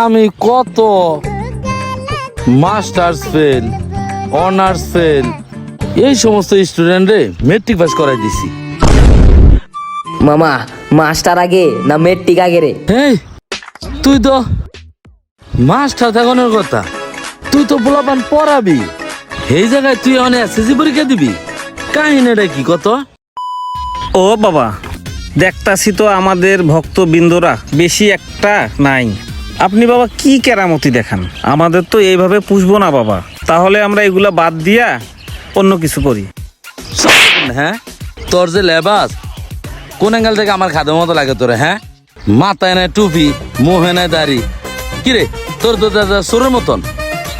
আমি কত masters fail honours fail এই সমস্ত স্টুডেন্টরে মেট্রিক পাস করাই দিছি। মামা মাস্টার আগে না মেট্রিক আগে রে? এই তুই তো মাস্টার থাকানোর কথা। তুই তো পোলাপান পড়াবি। এই জায়গায় তুই অনেক এসএসসি পরীক্ষা দিবি? কাহিনীটা কি কত? ও বাবা দেখতাছি তো আমাদের ভক্তবৃন্দরা বেশি একটা নাই। আপনি বাবা কি কেরামতি দেখান? আমাদের তো এইভাবে পুষবো না বাবা। তাহলে আমরা এগুলা বাদ দিয়া অন্য কিছু করি। হ্যাঁ? তোর যে লেবাস কোন অ্যাঙ্গেল থেকে আমার খাদের মতো লাগে তোরে হ্যাঁ? মাথায় নেয় টুপি মুহে নেয় দাড়ি। কিরে তোর তো দাদা সুরের মতন।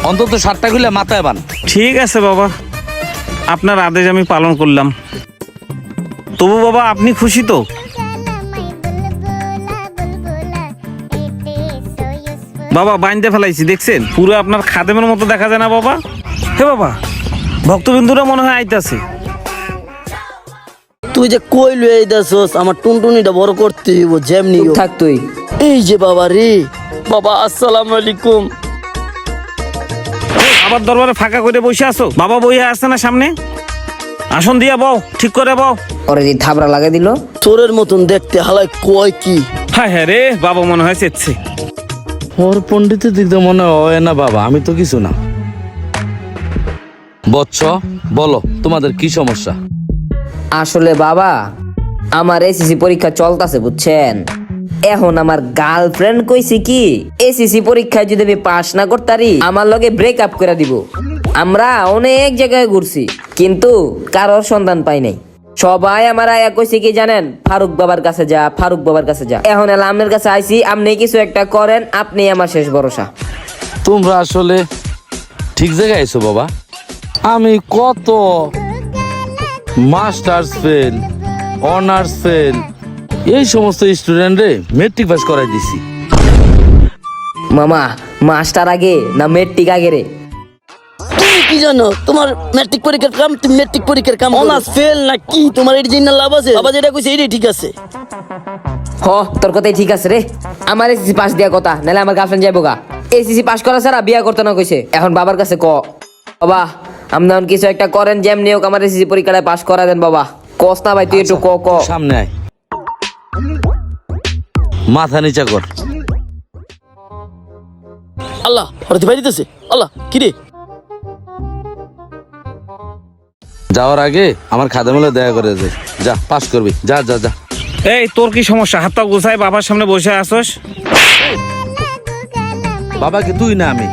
অন্তত সাতটা খুলে মাথায় বান। ঠিক আছে বাবা। আপনার আদেশ আমি পালন করলাম। তবু বাবা আপনি খুশি তো? বাবা বাইন্দে ফেলাইছি দেখছেন? পুরো আপনার খাদেমের মতো দেখা যায় না বাবা? হে বাবা ভক্তবিন্দুরা মনে হয় আইতাছে। তুই যে কই লুয়ে আইতাছস আমার টুনটুনিটা বড় করতে হইব যেমনি হোক। থাক তুই। এই যে বাবা রে বাবা আসসালামু আলাইকুম। আবার দরবারে ফাঁকা করে বসে আছো? বাবা বইয়া আসছে না সামনে? আসন দিয়া বও ঠিক করে বও। ওরে যে থাবড়া লাগাই দিল। চোরের মতন দেখতে হালাই কয় কি? হ্যাঁ হ্যাঁ রে বাবা মনে হয় চেচ্ছে। ওর পণ্ডিতের দিক দিয়ে মনে হয়, না বাবা, আমি তো কিছু না। বৎস, বলো, তোমাদের কি সমস্যা? আসলে বাবা, আমার এসিসি পরীক্ষা চলতেছে, বুঝছেন? এখন আমার গার্লফ্রেন্ড কইছে কি এসিসি পরীক্ষায় যদি আমি পাস না করতারি, আমার লগে ব্রেক আপ করে দিব। আমরা অনেক জায়গায় ঘুরছি, কিন্তু কারোর সন্ধান পাই নাই। সবাই আমার আয়া কইছে কি জানেন? ফারুক বাবার কাছে যা ফারুক বাবার কাছে যা। এখন এলা আপনার কাছে আইছি আপনি কিছু একটা করেন আপনি আমার শেষ ভরসা। তোমরা আসলে ঠিক জায়গায় এসো বাবা। আমি কত মাস্টার্স ফেল অনার্স ফেল এই সমস্ত স্টুডেন্টরে মেট্রিক পাস করাই দিছি। মামা মাস্টার আগে না মেট্রিক আগে রে? কি জানো? তোমার ম্যাট্রিক পরীক্ষার কাম তুমি ম্যাট্রিক পরীক্ষার কাম অনার্স ফেল না কি তোমার এর জন্য লাভ আছে? বাবা যেটা কইছে এটাই ঠিক আছে। হ তোর কথাই ঠিক আছে রে। আমার এসিসি পাস দেওয়া কথা নাহলে আমার গার্লফ্রেন্ড যাইব গা। এসিসি পাস করা ছাড়া বিয়া করতে না কইছে। এখন বাবার কাছে ক। বাবা আপনার কিছু একটা করেন যেমনি হোক আমার এসিসি পরীক্ষাটা পাস করা দেন বাবা। কস না ভাই তুই একটু ক ক। সামনে আয়। মাথা নিচা কর। আল্লাহ ভাই দিতেছে। আল্লাহ কি রে? যাওয়ার আগে আমার খাদামেলে দেখা করে দে। যা পাস করবি। যা যা যা। এই তোর কি সমস্যা? হাত পা গোছায় বাবার সামনে বসে আসোস বাবা কি তুই না আমি?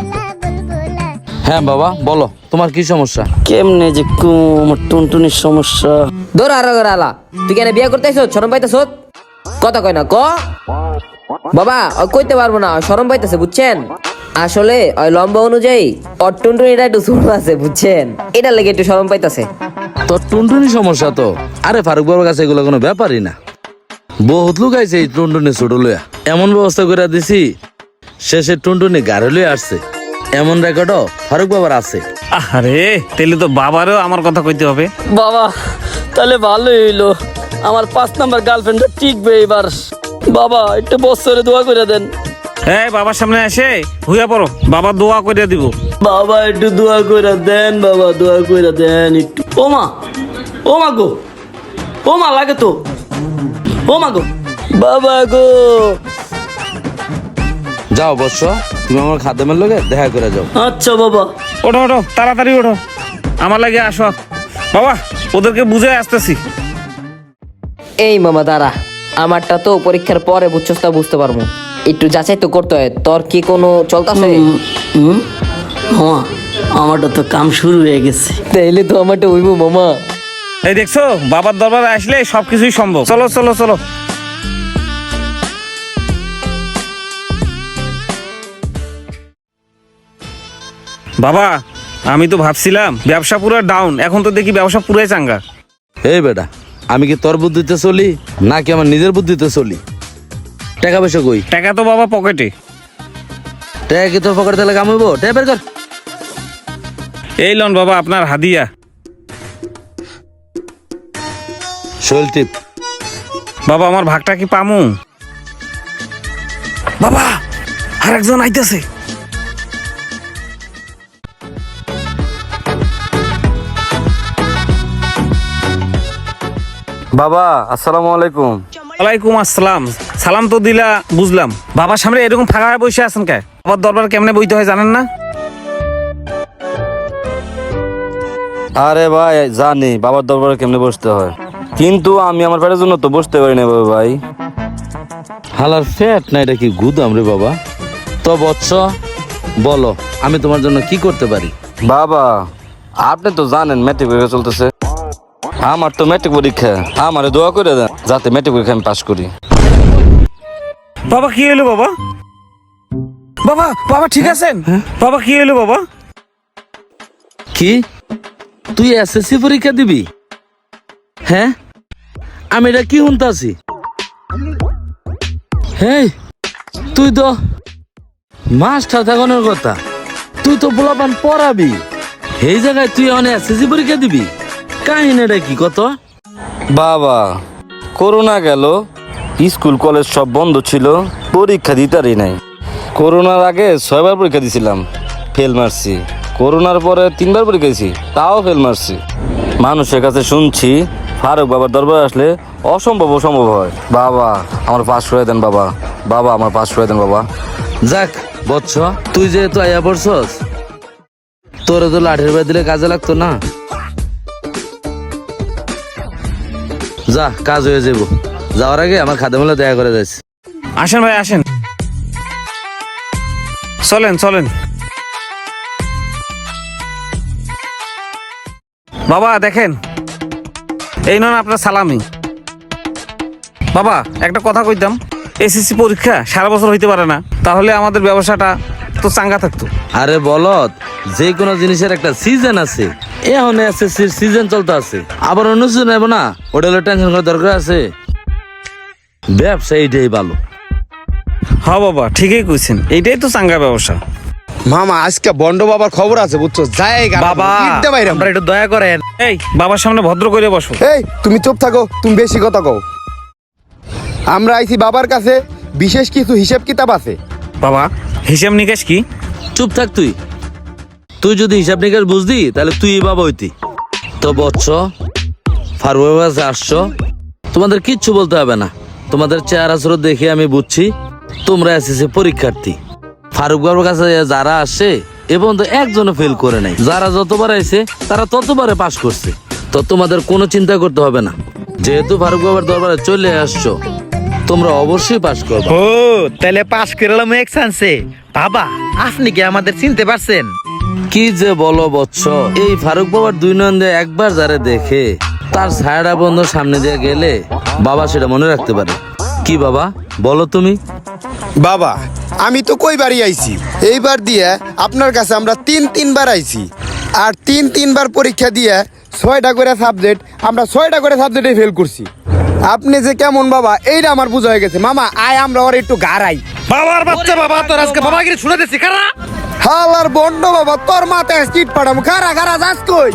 হ্যাঁ বাবা বলো তোমার কি সমস্যা? কেমনে যে আমার টুনটুনির সমস্যা? ধর আর আর আলা। তুই কেন বিয়া করতে আইছো শরম পাইতেছ কথা কয় না ক? বাবা ও কইতে পারব না শরম পাইতেছে বুঝছেন? আসলে ওই লম্বা অনুযায়ী অট্টুনটুন এটা একটু ছোট আছে বুঝছেন? এটা লেগে একটু শরম পাইতেছে। তোর টুনটুনি সমস্যা তো। আরে ফারুক বাবার কাছে এগুলো কোনো ব্যাপারই না। বহুত লোক আইছে এই টুনটুনি ছোট লইয়া। এমন ব্যবস্থা করে দিছি শেষে টুনটুনি গাড়ি লইয়া আসছে। এমন রেকর্ডও ফারুক বাবার আছে। আরে তাহলে তো বাবারও আমার কথা কইতে হবে। বাবা তাহলে ভালোই হইল। আমার পাঁচ নাম্বার গার্লফ্রেন্ডটা টিকবে এবার। বাবা একটু বছরে দোয়া করে দেন। এই বাবার সামনে এসে হুইয়া পড়ো। বাবা দোয়া করে দিব। বাবা একটু দোয়া করে দেন বাবা দোয়া করে দেন একটু। ও মা ও মা গো ও মা লাগে তো। ও মা গো বাবা গো। যাও বৎস তুমি আমার খাদ্যমের লগে দেখা করে যাও। আচ্ছা বাবা। ওঠো ওঠো তাড়াতাড়ি ওঠো। আমার লাগে আসো। বাবা ওদেরকে বুঝে আসতেছি। এই মামা দাঁড়া। আমারটা তো পরীক্ষার পরে বুঝছস তা বুঝতে পারব। একটু যাচাই তো করতে হয়। তোর কি কোনো চলতেছে? মামা আমারটা তো কাম শুরু হয়ে গেছে। তাইলে তো আমারটা হইব মামা। এই দেখছ বাবার দরবারে আসলে সবকিছুই সম্ভব। চলো চলো চলো। বাবা আমি তো ভাবছিলাম ব্যবসা পুরো ডাউন এখন তো দেখি ব্যবসা পুরাই চাঙ্গা। এই বেটা আমি কি তোর বুদ্ধিতে চলি নাকি আমার নিজের বুদ্ধিতে চলি? টাকা পয়সা কই? টাকা তো বাবা পকেটে। টাকা কি তোর পকেটে তাহলে কামাইবো? টাকা বের কর। এই লন বাবা আপনার হাদিয়া। শৈল টিপ। বাবা আমার ভাগটা কি পামু? বাবা আর একজন আইতেছে। বাবা আসসালামু আলাইকুম। ওয়ালাইকুম আসসালাম। সালাম তো দিলা বুঝলাম। বাবার সামনে এরকম ফাঁকা বসে আছেন কে? বাবার দরবার কেমনে বইতে হয় জানেন না? আরে ভাই জানি বাবার দরবারে কেমনে বসতে হয়। কিন্তু আমি আমার পেটের জন্য তো বসতে পারি না বাবা ভাই। হালার ফ্যাট না এটা কি গুদাম রে বাবা? তো বৎস বলো আমি তোমার জন্য কি করতে পারি? বাবা আপনি তো জানেন ম্যাট্রিক পরীক্ষা চলতেছে। আমার তো ম্যাট্রিক পরীক্ষা আমারে দোয়া করে দেন যাতে ম্যাট্রিক পরীক্ষা আমি পাশ করি। বাবা কি হলো বাবা? বাবা বাবা ঠিক আছেন? বাবা কি হলো বাবা? কি? তুই এসএসসি পরীক্ষা দিবি? হ্যাঁ? আমি এটা কি শুনতাছি? হ্যাঁ তুই তো মাস্টার থাকানোর কথা। তুই তো পোলাপান পড়াবি। এই জায়গায় তুই অনেক এসএসসি পরীক্ষা দিবি? কাহিনীটা কি কত? বাবা করোনা গেল। স্কুল, কলেজ সব বন্ধ ছিল, পরীক্ষা দিতারই নাই। করোনার আগে ছয়বার পরীক্ষা দিছিলাম ফেল মারছি। করোনার পরে তিনবার পরীক্ষা দিছি, তাও ফেল মারছি। মানুষের কাছে শুনছি, ফারুক বাবার দরবারে আসলে অসম্ভব অসম্ভব হয়। বাবা, আমার পাস করে দেন বাবা। বাবা, আমার পাস করে দেন বাবা। যাক, বৎস, তুই যেহেতু আইয়া পড়ছস, তোর তো লাঠের বাই দিলে কাজে লাগতো না। যা, কাজ হয়ে যাব যাওয়ার আগে আমার খাদে মেলা দেখা করে যাচ্ছে আসেন ভাই আসেন। চলেন চলেন। বাবা দেখেন। এই নন আপনার সালামি। বাবা একটা কথা কইতাম। এসএসসি পরীক্ষা সারা বছর হইতে পারে না। তাহলে আমাদের ব্যবসাটা তো চাঙ্গা থাকতো। আরে বলত যে কোনো জিনিসের একটা সিজন আছে। এখন এসএসসির সিজন চলতে আছে। আবার অন্য সিজন নেব না। ওটা টেনশন করার দরকার আছে। ব্যবসা এইটাই ভালো। হা বাবা ঠিকই কইছেন। এইটাই তো চাঙ্গা ব্যবসা। মামা আজকে বন্ড বাবার খবর আছে বুঝছ? জায়গা বাবা আপনারা একটু দয়া করেন। এই বাবার সামনে ভদ্র করে বসো। এই তুমি চুপ থাকো তুমি বেশি কথা কও। আমরা আইছি বাবার কাছে বিশেষ কিছু হিসাব কিতাব আছে। বাবা হিসাব নিকাশ কি? চুপ থাক তুই। তুই যদি হিসাব নিকাশ বুঝদি তাহলে তুই বাবা হইতি। তো বৎস ফারুকের কাছে আসছো তোমাদের কিচ্ছু বলতে হবে না। তোমাদের চেহারা স্রোত দেখে আমি বুঝছি তোমরা এসেছে পরীক্ষার্থী। ফারুক বাবুর কাছে যারা আসে এবং তো একজনও ফেল করে নাই। যারা যতবার আইছে তারা ততবারে পাশ করছে। তো তোমাদের কোনো চিন্তা করতে হবে না। যেহেতু ফারুক বাবার দরবারে চলে আসছো তোমরা অবশ্যই পাশ করবে। ও তাহলে পাশ করে এলাম এক চান্সে বাবা আপনি কি আমাদের চিনতে পারছেন? কি যে বলো বৎস এই ফারুক বাবার দুই নন্দে একবার যারা দেখে তার ছায়াটা বন্ধ সামনে দিয়ে গেলে বাবা সেটা মনে রাখতে পারে। কি বাবা? বলো তুমি। বাবা আমি তো কই বাড়ি আইছি? এইবার দিয়ে আপনার কাছে আমরা তিন তিনবার আইছি। আর তিন তিনবার পরীক্ষা দিয়ে ছয়টা করে সাবজেক্ট আমরা ছয়টা করে সাবজেক্টে ফেল করছি। আপনি যে কেমন বাবা এইটা আমার বোঝা হয়ে গেছে। মামা আয় আমরা ওর একটু গাড়াই। বাবার বাচ্চা বাবা তোর আজকে বাবাগিরি শুনে দিচ্ছি কারা হাল আর বন্ড বাবা তোর মাথায় চিট পাড়াম খারা খারা যাস কই?